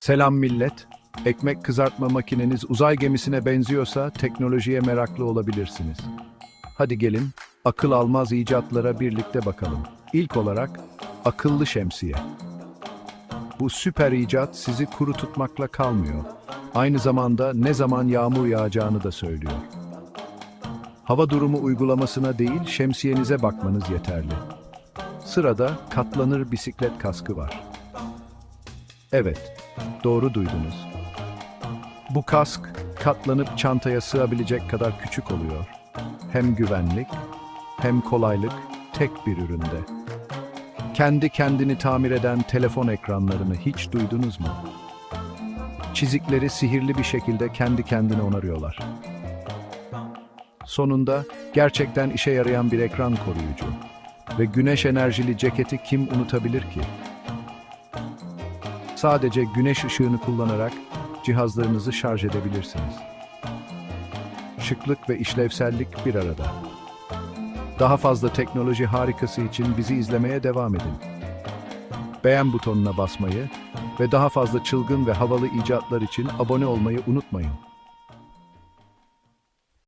Selam millet. Ekmek kızartma makineniz uzay gemisine benziyorsa teknolojiye meraklı olabilirsiniz. Hadi gelin, akıl almaz icatlara birlikte bakalım. İlk olarak akıllı şemsiye. Bu süper icat sizi kuru tutmakla kalmıyor. Aynı zamanda ne zaman yağmur yağacağını da söylüyor. Hava durumu uygulamasına değil, şemsiyenize bakmanız yeterli. Sırada katlanır bisiklet kaskı var. Evet, doğru duydunuz. Bu kask katlanıp çantaya sığabilecek kadar küçük oluyor. Hem güvenlik hem kolaylık tek bir üründe. Kendi kendini tamir eden telefon ekranlarını hiç duydunuz mu? Çizikleri sihirli bir şekilde kendi kendine onarıyorlar. Sonunda gerçekten işe yarayan bir ekran koruyucu ve güneş enerjili ceketi kim unutabilir ki? Sadece güneş ışığını kullanarak cihazlarınızı şarj edebilirsiniz. Şıklık ve işlevsellik bir arada. Daha fazla teknoloji harikası için bizi izlemeye devam edin. Beğen butonuna basmayı ve daha fazla çılgın ve havalı icatlar için abone olmayı unutmayın.